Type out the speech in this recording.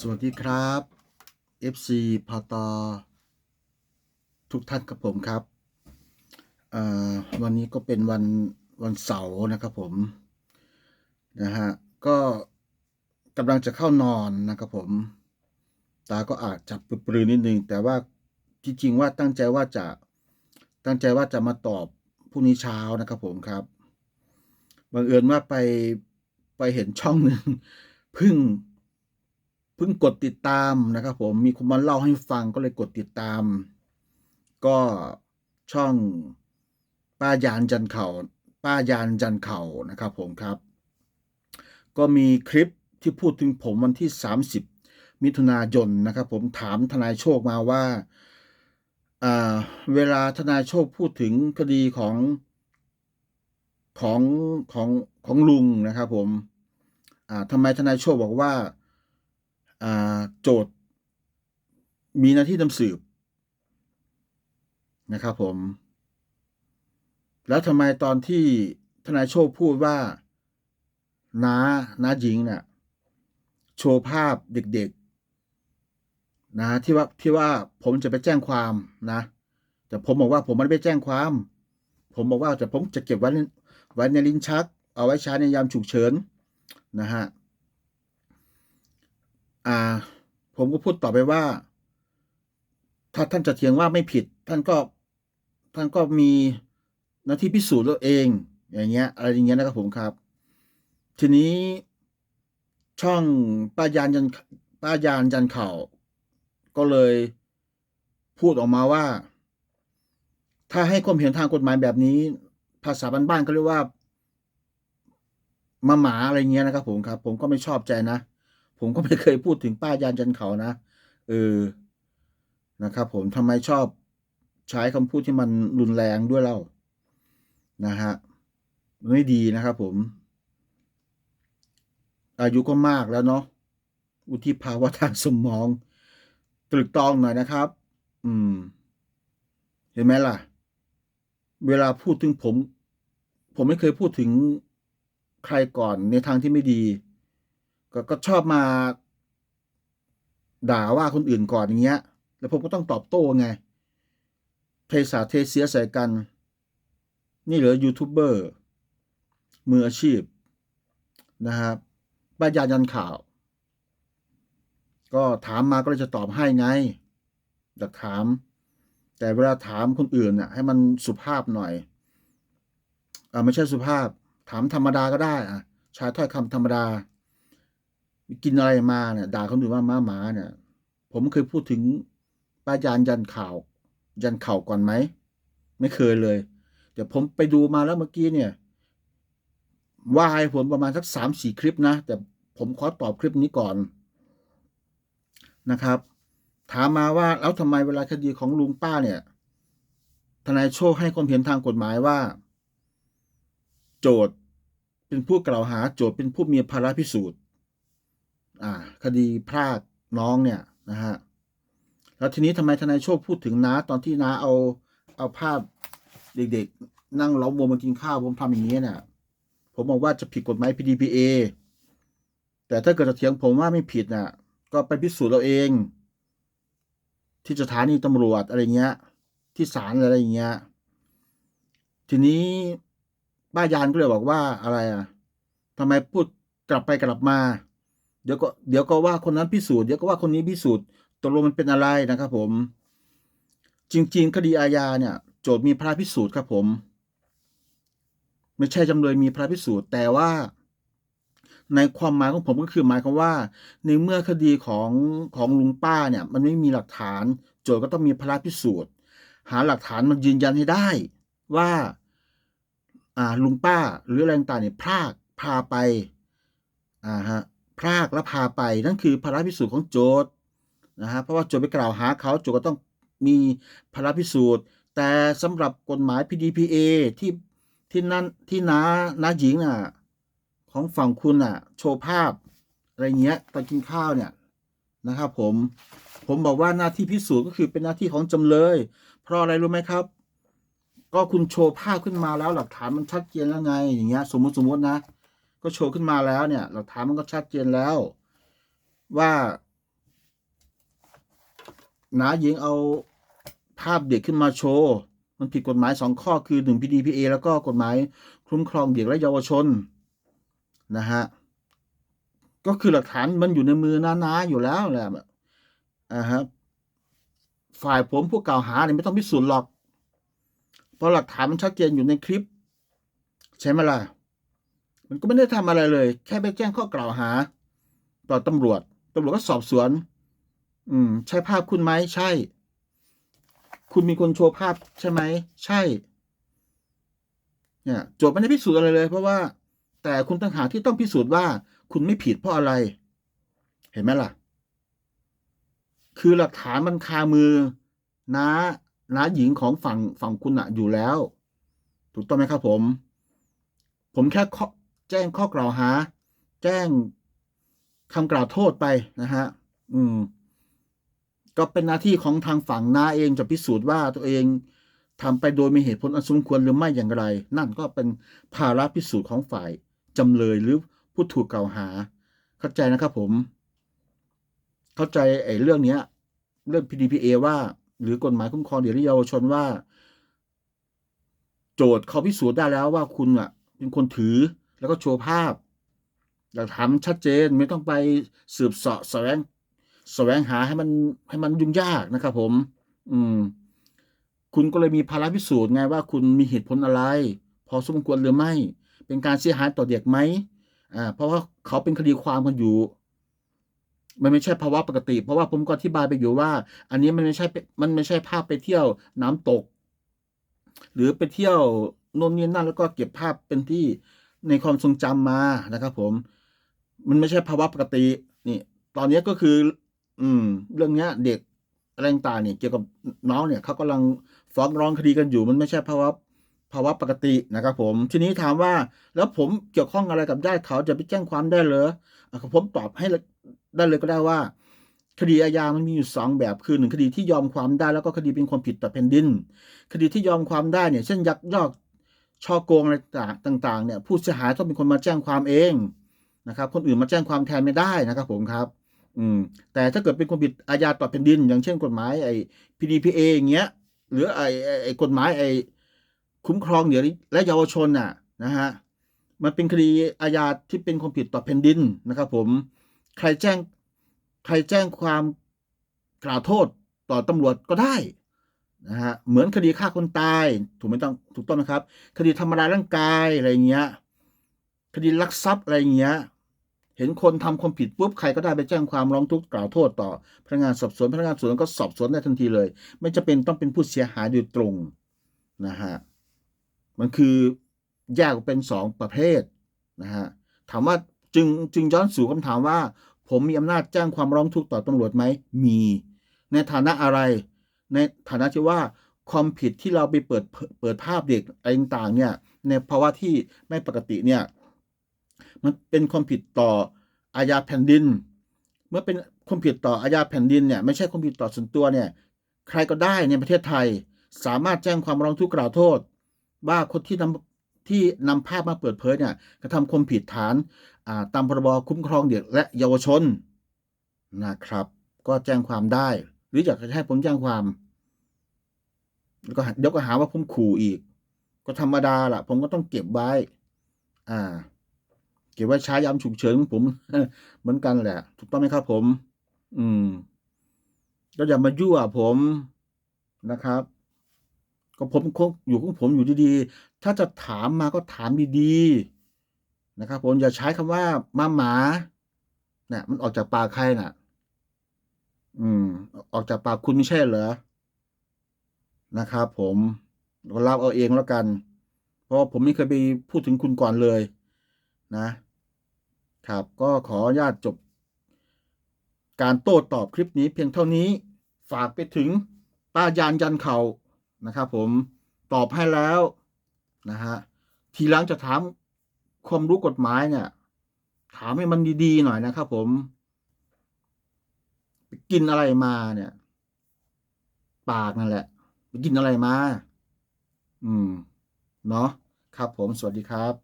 สวัสดีครับ FC พอตอทุกท่านครับผมครับวันนี้ก็เป็นวันวันเสาร์นะครับผมนะฮะก็กำลังจะเข้านอนนะครับผม ตาก็อาจจะปรือๆนิดนึง แต่ว่าจริงๆว่าตั้งใจว่าจะตั้งใจว่าจะมาตอบพรุ่งนี้เช้านะครับผมครับบังเอิญว่าไปไปเห็นช่องหนึ่งเพึ่ง พิ่งกดติดตามนะครับผมมีคนมาเล่าให้ฟังก็เลยกดติดตาม ก็ช่องป้ายานจันเขาป้ายานจันเขานะครับผมครับ ก็มีคลิปที่พูดถึงผมวันที่ 30 มิถุนายนนะครับ ผมถามทนายโชคมาว่าเวลาทนายโชคพูดถึงคดีของของของของลุงนะครับผมทำไมทนายโชคบอกว่าอ่า โจทย์มีหน้าที่นำสืบนะครับผม แล้วทำไมตอนที่ทนายโชคพูดว่าน้าน้าหญิงเนี่ยโชว์ภาพเด็กๆ นะที่ว่าที่ว่าผมจะไปแจ้งความนะ แต่ผมบอกว่าผมไม่ได้ไปแจ้งความ ผมบอกว่าแต่ผมจะเก็บไว้ไว้ในลิ้นชัก เอาไว้ใช้ในยามฉุกเฉินนะฮะ อ่า ผมก็พูดต่อไปว่า ถ้าท่านจะเถียงว่าไม่ผิด ท่านก็ท่านก็มีหน้าที่พิสูจน์ตัวเอง อย่างเงี้ย อะไรอย่างเงี้ยนะครับผมครับ ทีนี้ช่องป้ายานยันป้ายานยันข่าวก็เลยพูดออกมาว่า ถ้าให้ความเห็นทางกฎหมายแบบนี้ ภาษาบ้านๆก็เรียกว่ามาหมาอะไรเงี้ยนะครับผมครับ ผมก็ไม่ชอบใจนะ ผมก็ไม่เคยพูดถึงป้ายานจันเขานะเออนะครับ ผมทำไมชอบใช้คำพูดที่มันรุนแรงด้วยเล่านะฮะไม่ดีนะครับ ผม อายุก็มากแล้วเนาะอุทิภาวะทางสมอง ตรึกตรองหน่อยนะครับ อืม เห็นไหมล่ะ เวลาพูดถึงผม ผมไม่เคยพูดถึงใครก่อนในทางที่ไม่ดี ก็ก็ชอบมาด่าว่าคนอื่นก่อนอย่างเงี้ย แล้วผมก็ต้องตอบโต้ไงเทสาเทเสียใส่กัน นี่เหลือยูทูบเบอร์มืออาชีพนะครับป้ายายันข่าว ก็ถามมาก็เลยจะตอบให้ไงอยากถาม แต่เวลาถามคนอื่นน่ะ ให้มันสุภาพหน่อยอ่าไม่ใช่สุภาพ ถามธรรมดาก็ได้อะใช้ถ้อยคำธรรมดา กินอะไรมาเนี่ยด่าคนอื่นว่าม้าหมาเนี่ย ผมเคยพูดถึงป้ายานยันข่าว ยันเข่าก่อนไหม ไม่เคยเลยเดี๋ยวผมไปดูมาแล้วเมื่อกี้เนี่ย ว่าให้ผมประมาณสักสามสี่คลิปนะ แต่ผมขอตอบคลิปนี้ก่อนนะครับ ถามมาว่าแล้วทำไมเวลาคดีของลุงป้าเนี่ย ทนายโชคให้ความเห็นทางกฎหมายว่า โจทย์เป็นผู้กล่าวหาโจทย์เป็นผู้มีภาระพิสูจน์ อ่า คดีพรากน้องเนี่ยนะฮะแล้วทีนี้ทำไมทนายโชคพูดถึงน้าตอนที่น้าเอาเอาภาพเด็กๆ นั่งล้อมวงมากินข้าวผมทำอย่างนี้เนี่ยผมบอกว่าจะผิดกฎหมาย PDPA แต่ถ้าเกิดจะเถียงผมว่าไม่ผิดน่ะ ก็ไปพิสูจน์เราเอง ที่สถานีตำรวจอะไรเงี้ย ที่ศาลอะไรเงี้ย ทีนี้ป้ายานก็เลยบอกว่าอะไรอะทำไมพูดกลับไปกลับมา เดี๋ยวก็เดี๋ยวก็ว่าคนนั้นพิสูจน์เดี๋ยวก็ว่าคนนี้พิสูจน์ตกลงมันเป็นอะไรนะครับ ผม จริง ๆ คดีอาญาเนี่ย โจทย์มีพระพิสูจน์ครับ ผม ไม่ใช่จำเลยมีพระพิสูจน์ แต่ว่า ในความหมายของผมก็คือหมายความว่า ในเมื่อคดีของของลุงป้าเนี่ย มันไม่มีหลักฐาน โจทย์ก็ต้องมีพระพิสูจน์ หาหลักฐานมายืนยันให้ได้ว่าอ่าลุงป้าหรืออะไรต่างๆเนี่ยพรากพาไปอ่าฮะ พรากแล้วพาไปนั่นคือพระพิสูจน์ของโจทย์นะฮะเพราะว่าโจทย์ไปกล่าวหาเขาโจทย์ก็ต้องมีพระพิสูจน์ แต่สำหรับกฎหมาย PDPA ที่ที่นั่นที่น้าน้าหญิงน่ะของฝั่งคุณน่ะ โชว์ภาพอะไรเงี้ยตอนกินข้าวเนี่ยนะครับผมผมบอกว่าหน้าที่พิสูจน์ก็คือเป็นหน้าที่ของจำเลย เพราะอะไรรู้ไหมครับ ก็คุณโชว์ภาพขึ้นมาแล้วหลักฐานมันชัดเจนแล้วไงอย่างเงี้ย สมมติสมมตินะ ก็โชว์ขึ้นมาแล้วเนี่ยหลักฐานมันก็ชัดเจนแล้วว่านาหญิงเอาภาพเด็กขึ้นมาโชว์ มันผิดกฎหมายสองข้อคือหนึ่ง PDPA แล้วก็กฎหมายคุ้มครองเด็กและเยาวชนนะฮะก็คือหลักฐานมันอยู่ในมือนาๆอยู่แล้วแหละอ่าฮะฝ่ายผมผู้กล่าวหาเนี่ยไม่ต้องพิสูจน์หรอก เพราะหลักฐานมันชัดเจนอยู่ในคลิป ใช่ไหมล่ะ มันก็ไม่ได้ทำอะไรเลย แค่ไปแจ้งข้อกล่าวหา ต่อตำรวจตำรวจก็สอบสวน อืม ใช่ภาพคุณไหมใช่ คุณมีคนโชว์ภาพใช่ไหมใช่ เนี่ยโจทย์ไม่ได้พิสูจน์อะไรเลย เพราะว่า แต่คุณต่างหากที่ต้องพิสูจน์ว่า คุณไม่ผิดเพราะอะไร เห็นไหมล่ะ คือหลักฐานมันคามือน้าน้าหญิงของฝั่งฝั่งคุณอะอยู่แล้ว ถูกต้องไหมครับผม ผมแค่ข้อ แจ้งข้อกล่าวหา แจ้งคำกล่าวโทษไปนะฮะอืม ก็เป็นหน้าที่ของทางฝั่งน้าเองจะพิสูจน์ว่าตัวเองทำไปโดยมีเหตุผลอันสมควรหรือไม่อย่างไร นั่นก็เป็นภาระพิสูจน์ของฝ่ายจำเลยหรือผู้ถูกกล่าวหา เข้าใจนะครับผม เข้าใจไอ้เรื่องเนี้ย เรื่อง PDPA ว่า หรือกฎหมายคุ้มครองเด็กและเยาวชนว่า โจทย์เขาพิสูจน์ได้แล้วว่าคุณอะ เป็นคนถือ แล้วก็โชว์ภาพหลักฐานมันชัดเจนไม่ต้องไปสืบเสาะแสวงแสวงหาให้มันให้มันยุ่งยากนะครับ ผม อืม คุณก็เลยมีภาระพิสูจน์ไงว่าคุณมีเหตุผลอะไร พอสมควรหรือไม่ เป็นการเสียหายต่อเด็กไหมอ่า เพราะว่าเขาเป็นคดีความกันอยู่ มันไม่ใช่ภาวะปกติ เพราะว่าผมก็อธิบายไปอยู่ว่า อันนี้มันไม่ใช่ มันไม่ใช่ภาพไปเที่ยวน้ำตก หรือไปเที่ยวโน่นนี่นั่นแล้วก็เก็บภาพเป็นที่ ในความทรงจำมานะครับผม มันไม่ใช่ภาวะปกตินี่ ตอนนี้ก็คือ อืม เรื่องเนี้ย เด็กอะไรต่างเนี่ย เกี่ยวกับน้องเนี่ยเขากำลังฟ้องร้องคดีกันอยู่ มันไม่ใช่ภาวะภาวะปกตินะครับผม ทีนี้ถามว่า แล้วผมเกี่ยวข้องอะไรกับญาติเขาจะไปแจ้งความได้เหรออผมตอบให้ได้เลยก็ได้ว่า คดีอาญามันมีอยู่สองแบบคือหนึ่งคดีที่ยอมความได้แล้วก็คดีเป็นความผิดต่อแผ่นดิน คดีที่ยอมความได้เนี่ยเช่นยักยอก ช่อโกงอะไรต่างๆเนี่ยผู้เสียหายต้องเป็นคนมาแจ้งความเองนะครับ คนอื่นมาแจ้งความแทนไม่ได้นะครับ ผมครับ อืม แต่ถ้าเกิดเป็นความผิดอาญาต่อแผ่นดิน อย่างเช่นกฎหมายไอ้ PDPA อย่างเงี้ย หรือไอไอ้ไอ้กฎหมายไอ้คุ้มครองเด็กและเยาวชนน่ะนะฮะมันเป็นคดีอาญาที่เป็นความผิดต่อแผ่นดินนะครับ ผม ใครแจ้งใครแจ้งความกล่าวโทษต่อตำรวจก็ได้ นะฮะเหมือนคดีฆ่าคนตายถูกไหมต้องถูกต้องไหมครับ คดีทำร้ายร่างกายอะไรเงี้ย คดีลักทรัพย์อะไรเงี้ย เห็นคนทำความผิดปุ๊บใครก็ได้ไปแจ้งความร้องทุกข์กล่าวโทษต่อพนักงานสอบสวนพนักงานสอบสวนก็สอบสวนได้ทันทีเลย ไม่จะเป็นต้องเป็นผู้เสียหายโดยตรงนะฮะมันคือแยกออกเป็นสองประเภทนะฮะถามว่าจึงจึงย้อนสู่คำถามว่า ผมมีอำนาจแจ้งความร้องทุกข์ต่อตำรวจไหมมี ในฐานะอะไร ในฐานะที่ว่าความผิดที่เราไปเปิดเปิดภาพเด็กอะไรต่างๆเนี่ยในภาวะที่ไม่ปกติเนี่ยมันเป็นความผิดต่ออาญาแผ่นดิน เมื่อเป็นความผิดต่ออาญาแผ่นดินเนี่ยไม่ใช่ความผิดต่อส่วนตัวเนี่ยใครก็ได้ในประเทศไทย สามารถแจ้งความร้องทุกข์กล่าวโทษ ว่าคนที่นำที่นำภาพมาเปิดเผยเนี่ยกระทำความผิดฐานาตามพรบคุ้มครองเด็กและเยาวชนนะครับ ก็แจ้งความได้ หรืออยากจะให้ผมแจ้งความ แล้วก็เดี๋ยวก็หาว่าผมขู่อีก ก็ธรรมดาล่ะ ผมก็ต้องเก็บไว้ อ่า เก็บไว้ใช้ยามฉุกเฉินของผมเหมือนกันแหละ ถูกต้องไหมครับผม อืมก็อย่ามายั่วผมนะครับ ก็ผมคงอยู่ของผมอยู่ดีๆ ถ้าจะถามมาก็ถามดีๆนะครับ ผมอย่าใช้คำว่ามาหมาเนี่ยมันออกจากปากใครน่ะ อืม ออกจากปากคุณไม่ใช่เหรอ นะครับ ผมรับเอาเองแล้วกัน เพราะผมไม่เคยไปพูดถึงคุณก่อนเลยนะ ครับก็ขออนุญาตจบ การโต้ตอบคลิปนี้เพียงเท่านี้ฝากไปถึงป้ายานยันเขานะครับ ผมตอบให้แล้วนะฮะทีหลังจะถามความรู้กฎหมายเนี่ย ถามให้มันดีๆหน่อยนะครับ ผมกินอะไรมาเนี่ย ปากนั่นแหละ กินอะไรมา อืม เนาะ ครับผม สวัสดีครับ